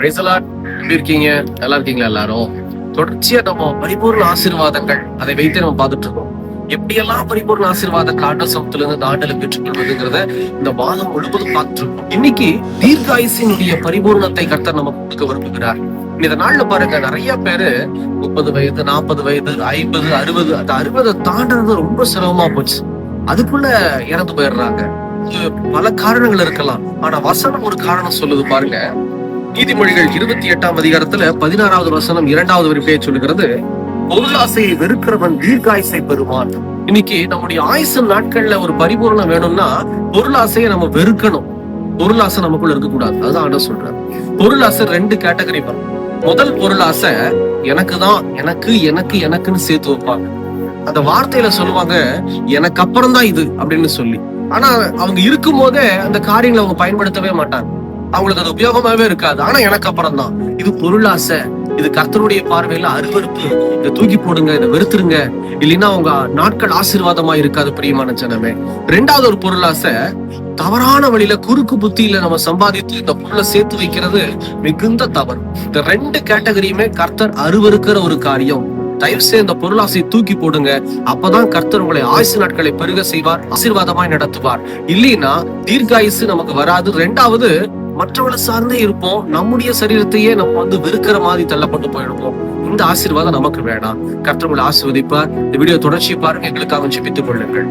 பிரைசலாட் எப்படி இருக்கீங்க? நல்லா இருக்கீங்களா எல்லாரும்? தொடர்ச்சியா நம்ம பரிபூர்ண ஆசீர்வாதங்கள் அதை வைத்து நம்ம பார்த்துட்டு இருக்கோம். எப்படியெல்லாம் பரிபூர்ண ஆசீர்வாதங்கள் ஆண்டல் சமத்துல இருந்து ஆண்டல பெற்றுக்கொள்வதுங்கிறத இந்த மாதம் முழுவதும் பார்த்துட்டு இருக்கோம். இன்னைக்கு தீர்காயுசினுடைய பரிபூர்ணத்தை கர்த்தர் நமக்கு கொடுக்க விரும்புகிறார். இந்த நாள்ல பாருங்க நிறைய பேரு முப்பது வயது நாற்பது வயது ஐம்பது அறுபது அந்த அறுபதை தாண்டது ரொம்ப சிரமமா போச்சு. அதுக்குள்ள இறந்து போயிடுறாங்க. இது பல காரணங்கள் இருக்கலாம். ஆனா வசனம் ஒரு காரணம் சொல்லுது பாருங்க. நீதிமொழிகள் இருபத்தி எட்டாம் அதிகாரத்துல பதினாறாவது வசனம் இரண்டாவது வரிப்பையை சொல்லுகிறது பொருளாசையை வெறுக்கிறவன் தீர்க்காயசை பெறுவான். இன்னைக்கு நம்முடைய ஆயுசு நாட்கள்ல ஒரு பரிபூர்ணம் வேணும்னா பொருளாசையை நம்ம வெறுக்கணும். பொருளாசை நமக்குள்ள இருக்கக்கூடாது. அதுதான் ஆண்டவர் சொல்றாரு. பொருளாசை ரெண்டு கேட்டகரி வரும். முதல் பொருளாசை எனக்கு தான் எனக்கு எனக்கு எனக்குன்னு சேர்த்து வைப்பாங்க. அந்த வார்த்தையில சொல்லுவாங்க எனக்கு அப்புறம் தான் இது அப்படின்னு சொல்லி. ஆனா அவங்க இருக்கும் போதே அந்த காரியங்களை அவங்க பயன்படுத்தவே மாட்டாங்க. அவங்களுக்கு அது உபயோகமாவே இருக்காது. ஆனா எனக்கு அப்புறம் தான் இது பொருளாசை. இது கர்த்தருடைய பார்வையில அருவருப்பு. இதை தூக்கி போடுங்க இதை வெறுத்துருங்க. இல்லைன்னா அவங்க நாட்கள் ஆசீர்வாதமா இருக்காது பிரியமான ஜனமே. ரெண்டாவது ஒரு பொருளாசை தவறான வழியில குறுக்கு புத்தியில நம்ம சம்பாதித்து இந்த பொருளை சேர்த்து வைக்கிறது மிகுந்த தவறு. இந்த ரெண்டு கேட்டகரியுமே கர்த்தர் அருவருக்கிற ஒரு காரியம். தயவு செய்து இந்த பொருளாசையை தூக்கி போடுங்க. அப்பதான் கர்த்தர் உங்களை ஆயுசு நாட்களை பெருக செய்வார் ஆசீர்வாதமாய் நடத்துவார். இல்லைன்னா தீர்காயுசு நமக்கு வராது. ரெண்டாவது மற்றவளை சார்ந்தே இருப்போம். நம்முடைய சரீரத்தையே நம்ம வந்து வெறுக்கிற மாதிரி தள்ளப்பட்டு போயிடுவோம். இந்த ஆசீர்வாதம் நமக்கு வேண்டாம் கர்த்தர் உங்களை ஆசீர்வதிப்பார். இந்த வீடியோ தொடர்ச்சி பாருங்க. எங்களுக்காக ஜெபித்துக் கொள்ளுங்கள்.